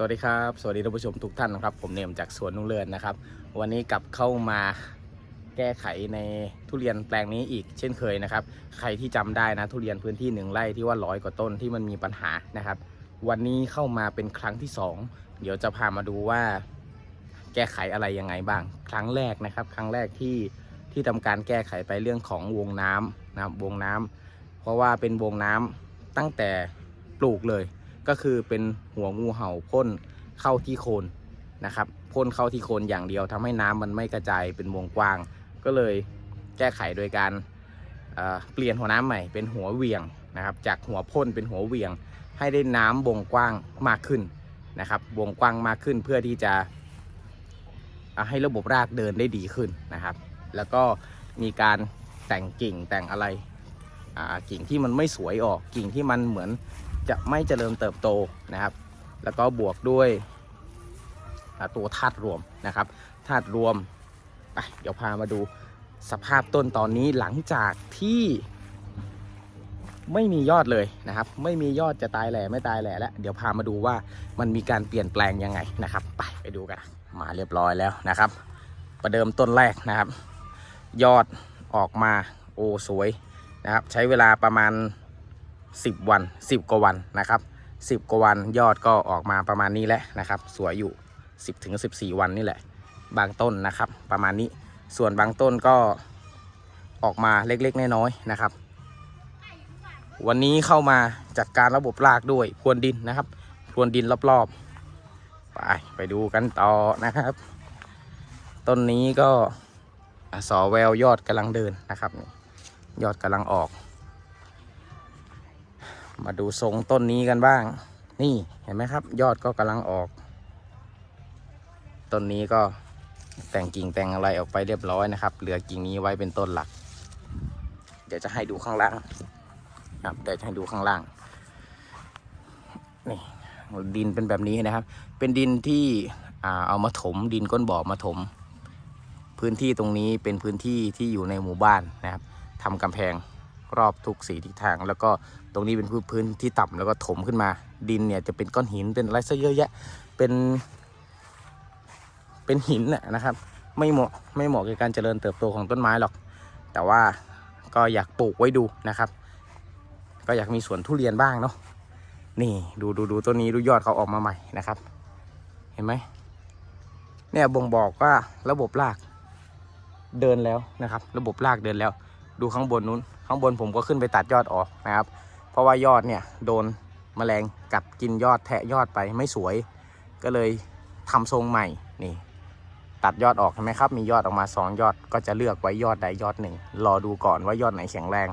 สวัสดีครับ สวัสดีท่านผู้ชมทุกท่านนะครับ ผมเนมจากสวนนุ่งเรือนนะครับ วันนี้กลับเข้ามาแก้ไขในทุเรียนแปลงนี้อีกเช่นเคยนะครับ ใครที่จำได้นะทุเรียนพื้นที่หนึ่งไร่ที่ว่าร้อยกว่าต้นที่มันมีปัญหานะครับ วันนี้เข้ามาเป็นครั้งที่สองเดี๋ยวจะพามาดูว่า แก้ไขอะไรยังไงบ้าง ครั้งแรกนะครับ ครั้งแรกที่ที่ทำการแก้ไขไปเรื่องของวงน้ำนะครับวงน้ำเพราะว่าเป็นวงน้ำตั้งแต่ปลูกเลย ก็คือเป็นหัวงูเห่าพ่นเข้าที่โคนนะครับพ่นเข้าที่โคนอย่างเดียวทำให้น้ำมันไม่กระจายเป็นวงกว้าง ก็เลยแก้ไขโดยการเเปลี่ยนหัวน้ำใหม่ เป็นหัวเวียงนะครับ จากหัวพ่นเป็นหัวเวียง ให้ได้น้ำวงกว้างมากขึ้นนะครับ วงกว้างมากขึ้นเพื่อที่จะให้ระบบรากเดินได้ดีขึ้นนะครับ แล้วก็มีการแต่งกิ่งแต่งอะไรกิ่งที่มันไม่สวยออกกิ่งที่มันเหมือน จะไม่เจริญเติบโตนะครับ แล้วก็บวกด้วยตัวธาตุรวมนะครับธาตุรวมไปเดี๋ยวพามาดูสภาพต้นตอนนี้หลังจากที่ไม่มียอดเลยนะครับ ไม่มียอดจะตายแหล่ไม่ตายแหล่แล้วเดี๋ยวพามาดูว่ามันมีการเปลี่ยนแปลงยังไงนะครับ ไปไปดูกันมาเรียบร้อยแล้วนะครับ ประเดิมต้นแรกนะครับ ยอดออกมาโอ้สวยนะครับ ใช้เวลาประมาณ 10 วัน 10 กว่าวันนะครับ 10 กว่าวันยอดก็ออกมาประมาณนี้แหละนะครับ สวยอยู่ 10ถึง14 วันนี่แหละ บางต้นนะครับ ประมาณนี้ส่วนบางต้นก็ออกมาเล็กๆน้อยๆนะครับ วันนี้เข้ามาจัดการระบบรากด้วยพรวนดินนะครับพรวนดินรอบๆ ไปไปดูกันต่อนะครับ ต้นนี้ก็อสอแววยอดกำลังเดินนะครับ ยอดกำลังออก มาดูทรงต้นนี้กันบ้าง นี่เห็นไหมครับ ยอดก็กำลังออก ต้นนี้ก็แต่งกิ่งแต่งอะไรออกไปเรียบร้อยนะครับ เหลือกิ่งนี้ไว้เป็นต้นหลัก เดี๋ยวจะให้ดูข้างล่าง ครับ เดี๋ยวจะให้ดูข้างล่าง นี่ดินเป็นแบบนี้นะครับ เป็นดินที่เอามาถมดินก้นบ่อมาถม พื้นที่ตรงนี้เป็นพื้นที่ที่อยู่ในหมู่บ้านนะครับทำกำแพง รอบทุกสีทิศทาง แล้วก็ตรงนี้เป็นพื้นพื้นที่ต่ำแล้วก็ถมขึ้นมา ดินเนี่ยจะเป็นก้อนหินเป็นอะไรซะเยอะแยะ เป็นเป็นหินน่ะนะครับ ไม่เหมาะไม่เหมาะกับการเจริญเติบโตของต้นไม้หรอก แต่ว่าก็อยากปลูกไว้ดูนะครับ ก็อยากมีสวนทุเรียนบ้างเนาะนี่ดูดูดูต้นนี้ดูยอดเขาออกมาใหม่นะครับ เห็นไหมเนี่ยบ่งบอกว่าระบบรากเดินแล้วนะครับ ระบบรากเดินแล้ว ดูข้างบนนู้น ข้างบนผมก็ขึ้นไปตัดยอดออกนะครับ เพราะว่ายอดเนี่ยโดนแมลงกัดกินยอดแทะยอดไปไม่สวย ก็เลยทำทรงใหม่นี่ ตัดยอดออกใช่ไหมครับ มียอดออกมา 2 ยอดก็จะเลือกไว้ยอดใดยอดหนึ่งรอดูก่อนว่ายอดไหนแข็งแรง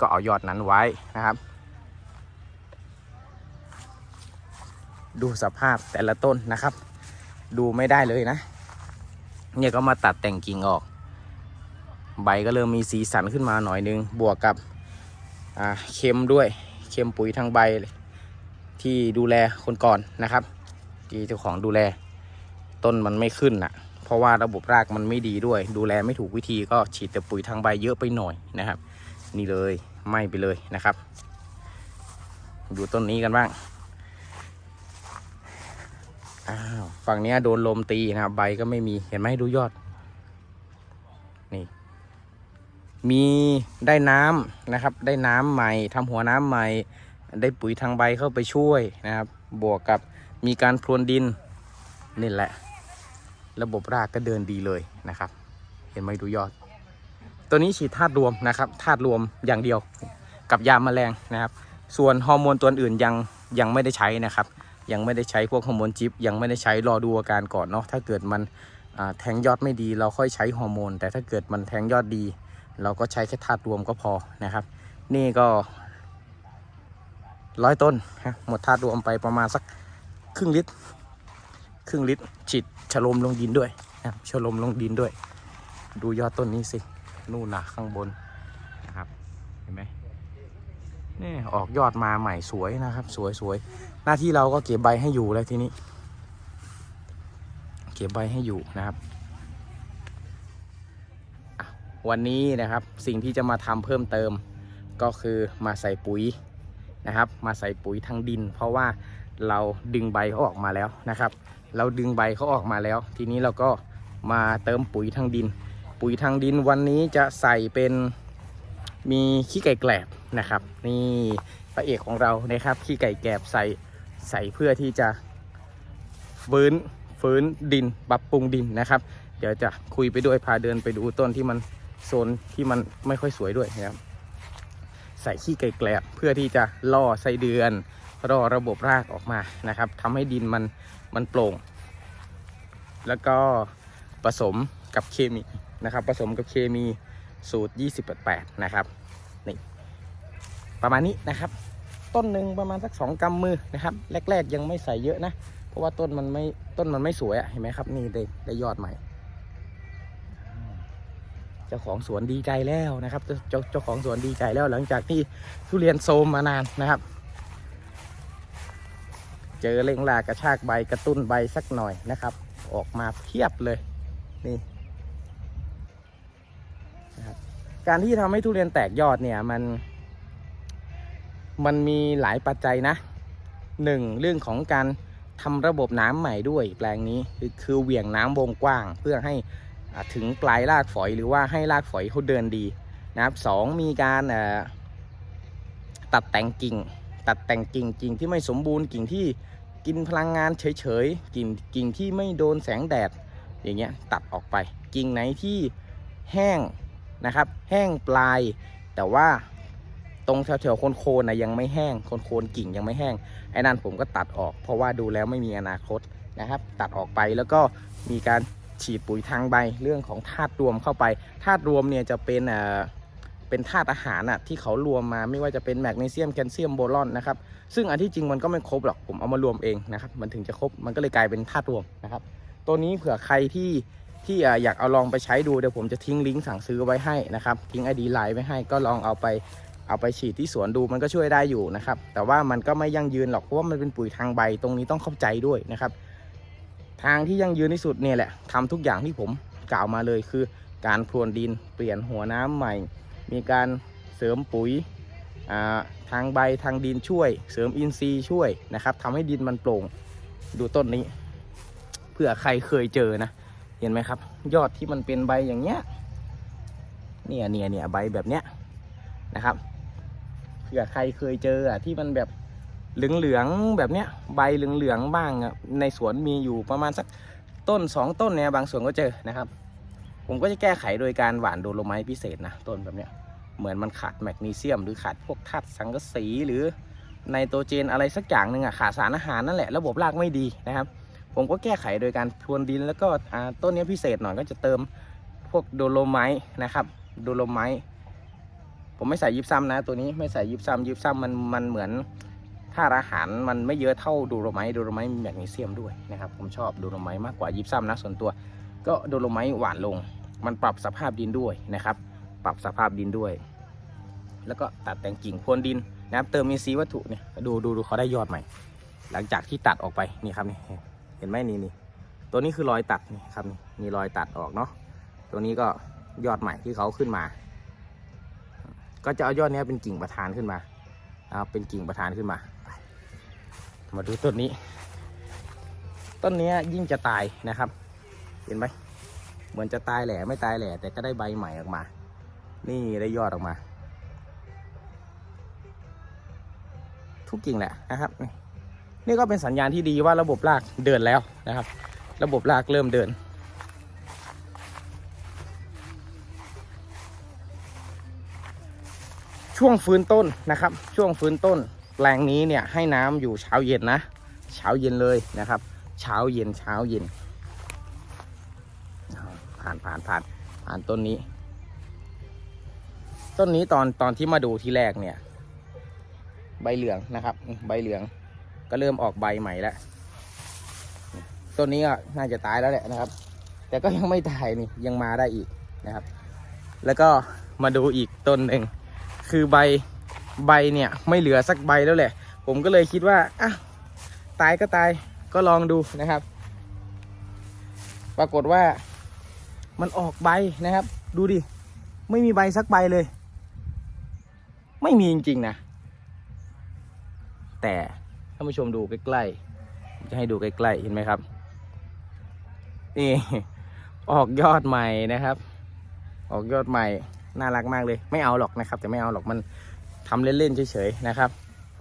ก็เอายอดนั้นไว้นะครับ ดูสภาพแต่ละต้นนะครับ ดูไม่ได้เลยนะ เนี่ยก็มาตัดแต่งกิ่งออก ใบก็เริ่มมีสีสันขึ้นมาหน่อยนึง บวกกับเค็มด้วยเค็มปุ๋ยทางใบที่ดูแลคนก่อนนะครับ ที่เจ้าของดูแลต้นมันไม่ขึ้นอะ เพราะว่าระบบรากมันไม่ดีด้วย ดูแลไม่ถูกวิธีก็ฉีดแต่ปุ๋ยทางใบเยอะไปหน่อยนะครับ นี่เลยไหม่ไปเลยนะครับ ดูต้นนี้กันบ้างอ้าวฝั่งนี้โดนลมตีนะครับใบก็ไม่มีเห็นไหมดูยอด นี่ มีได้น้ำนะครับ ได้น้ำใหม่ทำหัวน้ำใหม่ ได้ปุ๋ยทางใบเข้าไปช่วยนะครับ บวกกับมีการพรวนดินนี่แหละ ระบบรากก็เดินดีเลยนะครับ เห็นไหมดูยอด ตัวนี้ฉีดธาตุรวมนะครับธาตุรวมอย่างเดียวกับยาแมลงนะครับ ส่วนฮอร์โมนตัวอื่นยังยังไม่ได้ใช้นะครับ ยังไม่ได้ใช้พวกฮอร์โมนจิปยังไม่ได้ใช้รอดูอาการก่อนเนาะถ้าเกิดมันแทงยอดไม่ดีเราค่อยใช้ฮอร์โมน แต่ถ้าเกิดมันแทงยอดดี เราก็ใช้แค่ธาตุรวมก็พอนะครับ นี่ก็ร้อยต้นนะหมดธาตุรวมไปประมาณสักครึ่งลิตร ครึ่งลิตรฉีดฉลมลงดินด้วยนะครับฉลมลงดินด้วย ดูยอดต้นนี้สินู่นนะข้างบนนะครับเห็นไหมนี่ออกยอดมาใหม่สวยนะครับ สวยสวยหน้าที่เราก็เก็บใบให้อยู่แล้วทีนี้ เก็บใบให้อยู่นะครับ วันนี้นะครับสิ่งที่จะมาทำเพิ่มเติมก็คือมาใส่ปุ๋ยนะครับ มาใส่ปุ๋ยทางดิน เพราะว่าเราดึงใบเขาออกมาแล้วนะครับ เราดึงใบเขาออกมาแล้ว ทีนี้เราก็มาเติมปุ๋ยทางดิน ปุ๋ยทางดินวันนี้จะใส่เป็นมีขี้ไก่แกลบนะครับ นี่พระเอกของเรานะครับขี้ไก่แกลบใส่ใส่เพื่อที่จะฟื้นฟื้นดินปรับปรุงดินนะครับ เดี๋ยวจะคุยไปด้วยพาเดินไปดูต้นที่มัน โซนที่มันไม่ค่อยสวยด้วยนะครับ ใส่ขี้ไก่แกลบเพื่อที่จะล่อไส้เดือนล่อระบบรากออกมานะครับทำให้ดินมันมันโปร่ง แล้วก็ผสมกับเคมีนะครับ ผสมกับเคมีสูตร 28 นะครับนี่ประมาณนี้นะครับ ต้นหนึ่งประมาณสักสองกำมือนะครับ แรก ๆ ยังไม่ใส่เยอะนะ เพราะว่าต้นมันไม่ต้นมันไม่สวยอะเห็นไหมครับนี่ได้ได้ยอดใหม่ เจ้าของสวนดีใจแล้วนะครับ เจ้าเจ้าของสวนดีใจแล้วหลังจากที่ทุเรียนโซมมานานนะครับ เจอเล่งลากระชากใบกระตุ้นใบสักหน่อยนะครับ ออกมาเพียบเลยนี่นะครับการที่ทำให้ทุเรียนแตกยอดเนี่ยมัน มันมีหลายปัจจัยนะหนึ่งเรื่องของการทำระบบน้ำใหม่ด้วยแปลงนี้คือคือเหวี่ยงน้ำวงกว้างเพื่อให้ ถึงปลายรากฝอยหรือว่าให้รากฝอยเขาเดินดีนะครับสองมีการตัดแต่งกิ่ง ตัดแต่งกิ่งกิ่งที่ไม่สมบูรณ์กิ่งที่กินพลังงานเฉยๆกิ่งกิ่งที่ไม่โดนแสงแดดอย่างเงี้ยตัดออกไป กิ่งไหนที่แห้งนะครับแห้งปลาย แต่ว่าตรงแถวๆโคนๆนะยังไม่แห้งโคนๆกิ่งยังไม่แห้งไอ้นั่นผมก็ตัดออก เพราะว่าดูแล้วไม่มีอนาคตนะครับ ตัดออกไปแล้วก็มีการ ฉีดปุ๋ยทางใบเรื่องของธาตุรวมเข้าไปธาตุรวมเนี่ยจะเป็นเป็นธาตุอาหารอะที่เขารวมมาไม่ว่าจะเป็นแมกนีเซียมแคลเซียมโบรอนนะครับซึ่งอันที่จริงมันก็ไม่ครบหรอกผมเอามารวมเองนะครับมันถึงจะครบมันก็เลยกลายเป็นธาตุรวมนะครับตัวนี้เผื่อใครที่ที่อะอยากเอาลองไปใช้ดูเดี๋ยวผมจะทิ้งลิงก์สั่งซื้อไว้ให้นะครับทิ้งไอดีไลน์ไว้ให้ก็ลองเอาไปเอาไปฉีดที่สวนดูมันก็ช่วยได้อยู่นะครับแต่ว่ามันก็ไม่ยั่งยืนหรอกเพราะว่ามันเป็นปุ๋ยทางใบตรงนี้ต้องเข้าใจด้วยนะครับ ทางที่ยั่งยืนที่สุดเนี่ยแหละทำทุกอย่างที่ผมกล่าวมาเลยคือ การพรวนดินเปลี่ยนหัวน้ำใหม่ มีการเสริมปุ๋ยาทางใบทางดินช่วย เสริมอินทรีย์ช่วยนะครับทำให้ดินมันโปร่งดูต้นนี้เผื่อใครเคยเจอนะ เห็นไหมครับ ยอดที่มันเป็นใบอย่างเงี้ยเนี่ยเนี่ยเนี่ยใบแบบเนี้ยนะครับเผื่อใครเคยเจออะที่มันแบบ เหลืองๆแบบเนี้ยใบเหลืองๆบ้างในสวนมีอยู่ประมาณสักต้นสองต้นเนี่ยบางส่วนก็เจอนะครับ ผมก็จะแก้ไขโดยการหว่านโดโลไมต์พิเศษนะต้นแบบเนี้ยเหมือนมันขาดแมกนีเซียม หรือขาดพวกธาตุสังกะสีหรือไนโตรเจนอะไรสักอย่างหนึ่งอะขาดสารอาหารนั่นแหละระบบรากไม่ดีนะครับ ผมก็แก้ไขโดยการพรวนดินแล้วก็ต้นนี้พิเศษหน่อยก็จะเติมพวกโดโลไมต์นะครับโดโลไมต์ผมไม่ใส่ยิบซ้ำนะ ตัวนี้ไม่ใส่ยิบซ้ำยิบซ้ำมันมันเหมือน ธาตุอาหารมันไม่เยอะเท่าโดโลไมต์โดโลไมต์มีแมกนีเซียมด้วยนะครับผมชอบโดโลไมต์มากกว่ายิบซ้ำนะส่วนตัว ก็โดโลไมต์หวานลง มันปรับสภาพดินด้วยนะครับ ปรับสภาพดินด้วย แล้วก็ตัดแต่งกิ่งพรวนดินนะครับเติมมีซีย์วัตถุเนี่ยดูดูดูเขาได้ยอดใหม่ หลังจากที่ตัดออกไปนี่ครับนี่เห็นไหมนี่นี่ตัวนี้คือรอยตัดนี่ครับนี่มีรอยตัดออกเนาะตัวนี้ก็ยอดใหม่ที่เขาขึ้นมา ก็จะเอายอดนี้เป็นกิ่งประธานขึ้นมา นะครับเป็นกิ่งประธานขึ้นมา มาดูต้นนี้ ต้นนี้ยิ่งจะตายนะครับ เห็นไหมเหมือนจะตายแหล่ไม่ตายแหล่แต่ก็ได้ใบใหม่ออกมา นี่ได้ยอดออกมา ทุกกิ่งแหละนะครับ นี่ก็เป็นสัญญาณที่ดีว่าระบบรากเดินแล้วนะครับ ระบบรากเริ่มเดิน ช่วงฟื้นต้นนะครับ ช่วงฟื้นต้นแปลงนี้เนี่ยให้น้ำอยู่เช้าเย็นนะ เช้าเย็นเลยนะครับ เช้าเย็นเช้าเย็น ผ่านผ่านผ่านผ่านต้นนี้ ต้นนี้ตอนตอนที่มาดูที่แรกเนี่ย ใบเหลืองนะครับ ใบเหลืองก็เริ่มออกใบใหม่แล้วต้นนี้ก็น่าจะตายแล้วแหละนะครับ แต่ก็ยังไม่ตายนี่ยังมาได้อีกนะครับ แล้วก็มาดูอีกต้นหนึ่ง คือใบใบเนี่ยไม่เหลือสักใบแล้วแหละ ผมก็เลยคิดว่าอะตายก็ตายก็ลองดูนะครับ ปรากฏว่ามันออกใบนะครับ ดูดิ ไม่มีใบสักใบเลย ไม่มีจริงๆนะ แต่ท่านผู้ชมดูใกล้ๆ จะให้ดูใกล้ๆ เห็นไหมครับ นี่ ออกยอดใหม่นะครับ ออกยอดใหม่ น่ารักมากเลย ไม่เอาหรอกนะครับ แต่ไม่เอาหรอกมันทำเล่นๆเฉยๆนะครับ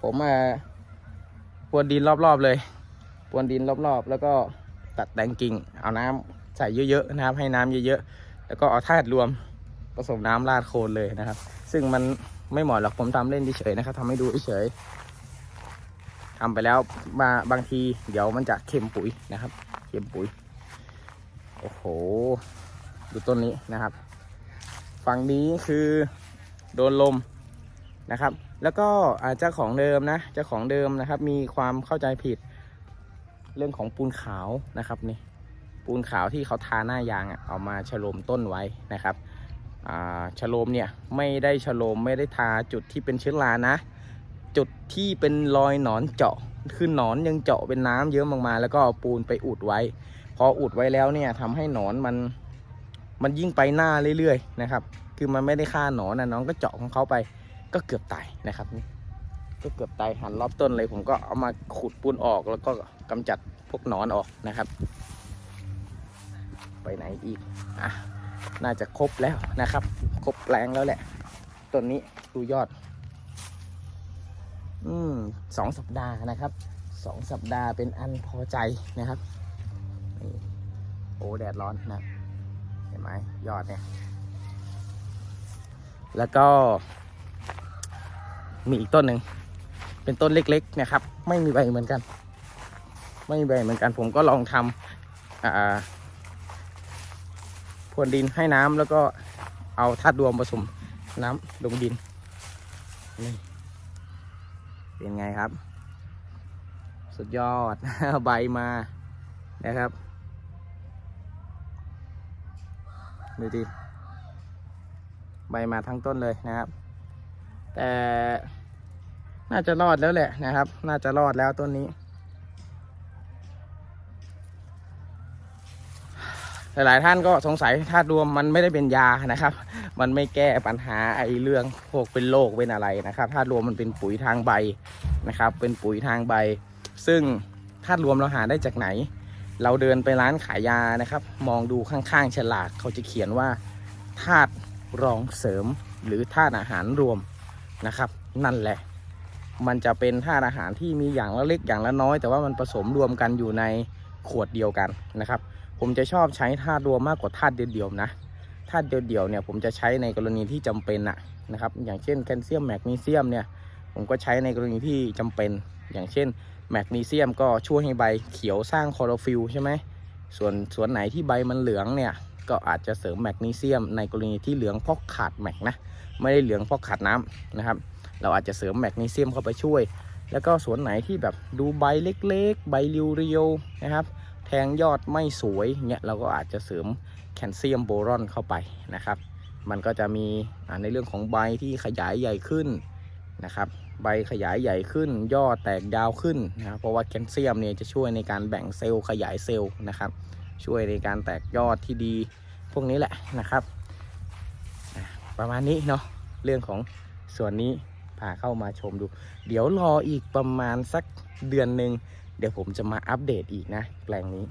ผมมาพรวนดินรอบๆเลยพรวนดินรอบๆ แล้วก็ตัดแต่งกิ่ง เอาน้ำใส่เยอะๆนะครับ ให้น้ำเยอะๆแล้วก็เอาธาตุรวมผสมน้ำราดโคนเลยนะครับ ซึ่งมันไม่เหมาะหรอกผมทำเล่นเฉยๆนะครับทำให้ดูเฉยๆทำไปแล้วมาบางทีเดี๋ยวมันจะเค็มปุ๋ยนะครับ เค็มปุ๋ย โอ้โห ดูต้นนี้นะครับ ฝั่งนี้คือโดนลมนะครับ แล้วก็อาเจ้าของเดิมนะเจ้าของเดิมนะครับ มีความเข้าใจผิดเรื่องของปูนขาวนะครับนี่ปูนขาวที่เขาทาหน้ายางอะเอามาฉโลมต้นไว้นะครับอ่าฉโลมเนี่ยไม่ได้ฉโลมไม่ได้ทาจุดที่เป็นเชื้อรานะ จุดที่เป็นรอยหนอนเจาะคือหนอนยังเจาะเป็นน้ำเยอะมากๆแล้วก็เอาปูนไปอุดไว้ พออุดไว้แล้วเนี่ยทำให้หนอนมัน มันยิ่งไปหน้าเรื่อยๆนะครับ คือมันไม่ได้ฆ่าหนอนนะน้องก็เจาะของเขาไปก็เกือบตายนะครับนี่ก็เกือบตายหันรอบต้นเลย ผมก็เอามาขุดปูนออกแล้วก็กำจัดพวกหนอนออกนะครับ ไปไหนอีกอะน่าจะครบแล้วนะครับ ครบแปลงแล้วแหละต้นนี้ดูยอด อืมสองสัปดาห์นะครับสองสัปดาห์เป็นอันพอใจนะครับโอ้แดดร้อนนะ ห็นไหมยอดเนี่ย แล้วก็ มีอีกต้นหนึ่ง เป็นต้นเล็กๆนะครับ ไม่มีใบเหมือนกัน ไม่มีใบเหมือนกัน ผมก็ลองทำพรวนดินให้น้ำแล้วก็เอาธาตุรวมผสมน้ำลงดินนี่เป็นไงครับ สุดยอดใบมานะครับ ดูดิใบมาทั้งต้นเลยนะครับ แต่น่าจะรอดแล้วแหละนะครับ น่าจะรอดแล้วต้นนี้ หลาย ๆ ท่านก็สงสัยธาตุรวมมันไม่ได้เป็นยานะครับ มันไม่แก้ปัญหาไอ้เรื่องพวกเป็นโรคเป็นอะไรนะครับธาตุรวมมันเป็นปุ๋ยทางใบนะครับ เป็นปุ๋ยทางใบ ซึ่งธาตุรวมเราหาได้จากไหน เราเดินไปร้านขายยานะครับ มองดูข้างๆฉลากเขาจะเขียนว่าธาตุรองเสริมหรือธาตุอาหารรวมนะครับ นั่นแหละ มันจะเป็นธาตุอาหารที่มีอย่างละเล็กอย่างละน้อย แต่ว่ามันผสมรวมกันอยู่ในขวดเดียวกันนะครับ ผมจะชอบใช้ธาตุรวมมากกว่าธาตุเดียวๆนะธาตุเดียวๆเนี่ยผมจะใช้ในกรณีที่จำเป็นอะนะครับ อย่างเช่นแคลเซียมแมกนีเซียมเนี่ยผมก็ใช้ในกรณีที่จำเป็นอย่างเช่น แมกนีเซียมก็ช่วยให้ใบเขียวสร้างคลอโรฟิลใช่ไหมส่วนส่วนไหนที่ใบมันเหลืองเนี่ยก็อาจจะเสริมแมกนีเซียมในกรณีที่เหลืองเพราะขาดแมกนะไม่ได้เหลืองเพราะขาดน้ำนะครับ เราอาจจะเสริมแมกนีเซียมเข้าไปช่วย แล้วก็สวนไหนที่แบบดูใบเล็กๆ ใบเรียวๆนะครับ แทงยอดไม่สวยเนี่ยเราก็อาจจะเสริมแคลเซียมโบรอนเข้าไปนะครับ มันก็จะมีในเรื่องของใบที่ขยายใหญ่ขึ้น นะครับใบขยายใหญ่ขึ้นยอดแตกยาวขึ้นนะครับเพราะว่าแคลเซียมเนี่ยจะช่วยในการแบ่งเซลล์ขยายเซลล์นะครับ ช่วยในการแตกยอดที่ดีพวกนี้แหละนะครับ ประมาณนี้เนาะเรื่องของส่วนนี้พาเข้ามาชมดู เดี๋ยวรออีกประมาณสักเดือนหนึ่งเดี๋ยวผมจะมาอัปเดตอีกนะแปลงนี้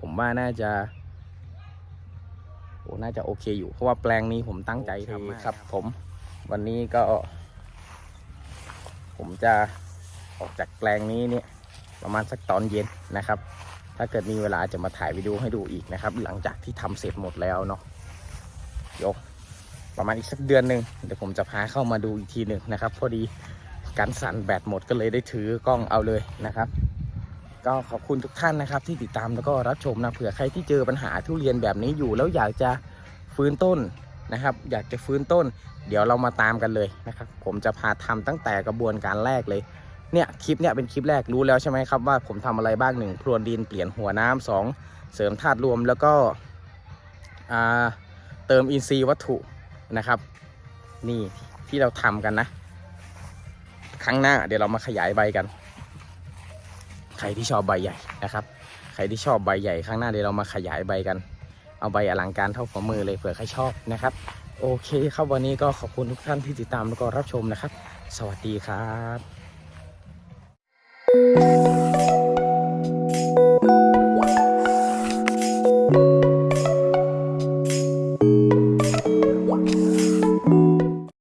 ผมว่าน่าจะโอ้น่าจะโอเคอยู่เพราะว่าแปลงนี้ผมตั้งใจทำครับผม วันนี้ก็ ผมจะออกจากแปลงนี้เนี่ยประมาณสักตอนเย็นนะครับ ถ้าเกิดมีเวลาจะมาถ่ายวิดีโอให้ดูอีกนะครับ หลังจากที่ทำเสร็จหมดแล้วเนาะเดี๋ยวประมาณอีกสักเดือนหนึ่งเดี๋ยวผมจะพาเข้ามาดูอีกทีหนึ่งนะครับ พอดีการสั่นแบตหมดก็เลยได้ถือกล้องเอาเลยนะครับ ก็ขอบคุณทุกท่านนะครับ ที่ติดตามแล้วก็รับชมนะเผื่อใครที่เจอปัญหาทุเรียนแบบนี้อยู่แล้วอยากจะฟื้นต้น นะครับ อยากจะฟื้นต้น เดี๋ยวเรามาตามกันเลยนะครับ ผมจะพาทำตั้งแต่กระบวนการแรกเลย เนี่ยคลิปเนี่ยเป็นคลิปแรกรู้แล้วใช่ไหมครับว่าผมทำอะไรบ้างหนึ่งพรวนดินเปลี่ยนหัวน้ำสองเสริมธาตุรวมแล้วก็เติมอินทรีย์วัตถุนะครับ นี่ที่เราทำกันนะ ครั้งหน้าเดี๋ยวเรามาขยายใบกัน ใครที่ชอบใบใหญ่นะครับ ใครที่ชอบใบใหญ่ครั้งหน้าเดี๋ยวเรามาขยายใบกัน เอาใบอลังการเท่าของมือเลยเผื่อใครชอบนะครับ โอเคครับวันนี้ก็ขอบคุณทุกท่านที่ติดตามแล้วก็รับชมนะครับ สวัสดีครับครับ